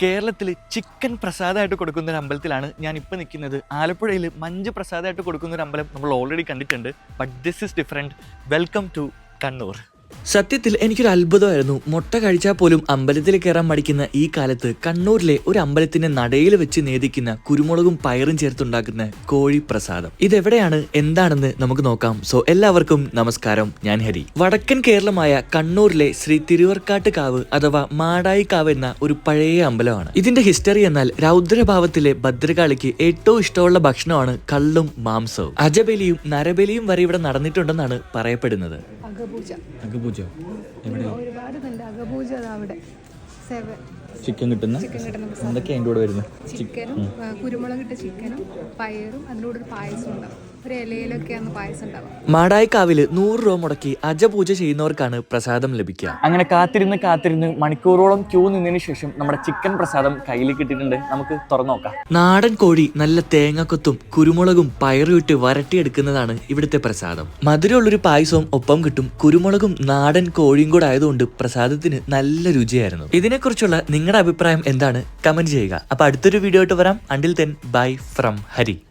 കേരളത്തിൽ ചിക്കൻ പ്രസാദമായിട്ട് കൊടുക്കുന്ന ഒരു അമ്പലത്തിലാണ് ഞാൻ ഇപ്പോൾ നിൽക്കുന്നത്. ആലപ്പുഴയിൽ മഞ്ച് പ്രസാദമായിട്ട് കൊടുക്കുന്ന ഒരു അമ്പലം നമ്മൾ ഓൾറെഡി കണ്ടിട്ടുണ്ട്. But this is different welcome to Kannur സത്യത്തിൽ എനിക്കൊരു അത്ഭുതമായിരുന്നു. മുട്ട കഴിച്ചാൽ പോലും അമ്പലത്തിൽ കയറാൻ മടിക്കുന്ന ഈ കാലത്ത് കണ്ണൂരിലെ ഒരു അമ്പലത്തിന്റെ നടയിൽ വെച്ച് നേദിക്കുന്ന കുരുമുളകും പയറും ചേർത്തുണ്ടാക്കുന്ന കോഴി പ്രസാദം ഇതെവിടെയാണ്? എന്താണെന്ന് നമുക്ക് നോക്കാം. സോ എല്ലാവർക്കും നമസ്കാരം. ഞാൻ ഹരി. വടക്കൻ കേരളമായ കണ്ണൂരിലെ ശ്രീ തിരുവർക്കാട്ട് കാവ് അഥവാ മാടായി കാവ് എന്ന ഒരു പഴയ അമ്പലമാണ്. ഇതിന്റെ ഹിസ്റ്ററി എന്നാൽ രൗദ്രഭാവത്തിലെ ഭദ്രകാളിക്ക് ഏറ്റവും ഇഷ്ടമുള്ള ഭക്ഷണമാണ് കള്ളും മാംസവും. അജബലിയും നരബലിയും വരെ ഇവിടെ നടന്നിട്ടുണ്ടെന്നാണ് പറയപ്പെടുന്നത്. അകപൂജ അകപൂജ ഒരുപാട് ഉണ്ട് അകപൂജ അവിടെ. സെവൻ ചിക്കൻ കിട്ടുന്ന ചിക്കൻ കിട്ടുന്ന പ്രസാദം. എന്തൊക്കെയാ അതിന്റെ കൂടെ വരുന്നത്? ചിക്കനും കുരുമുളക് കുരുമുളകിട്ട ചിക്കനും പയറും അതിനോട് ഒരു പായസം ഉണ്ടാവും. മാടായിക്കാവിൽ നൂറ് രൂപ മുടക്കി അജപൂജ ചെയ്യുന്നവർക്കാണ് പ്രസാദം ലഭിക്കുക. അങ്ങനെ കാത്തിരുന്ന് കാത്തിരുന്ന് മണിക്കൂറോളം ക്യൂ നിന്നതിന് ശേഷം നമ്മുടെ ചിക്കൻ പ്രസാദം കയ്യിൽ കിട്ടിയിട്ടുണ്ട്. നമുക്ക് തുറന്നു നോക്കാം. നാടൻ കോഴി നല്ല തേങ്ങക്കൊത്തും കുരുമുളകും പയറും ഇട്ട് വരട്ടിയെടുക്കുന്നതാണ് ഇവിടുത്തെ പ്രസാദം. മധുരമുള്ളൊരു പായസവും ഒപ്പം കിട്ടും കുരുമുളകും നാടൻ കോഴിയും കൂടെ ആയതുകൊണ്ട് പ്രസാദത്തിന് നല്ല രുചിയായിരുന്നു. ഇതിനെക്കുറിച്ചുള്ള നിങ്ങളുടെ അഭിപ്രായം എന്താണ്? കമന്റ് ചെയ്യുക. അപ്പോൾ അടുത്തൊരു വീഡിയോ ആയിട്ട് വരാം. Until then bye from Hari.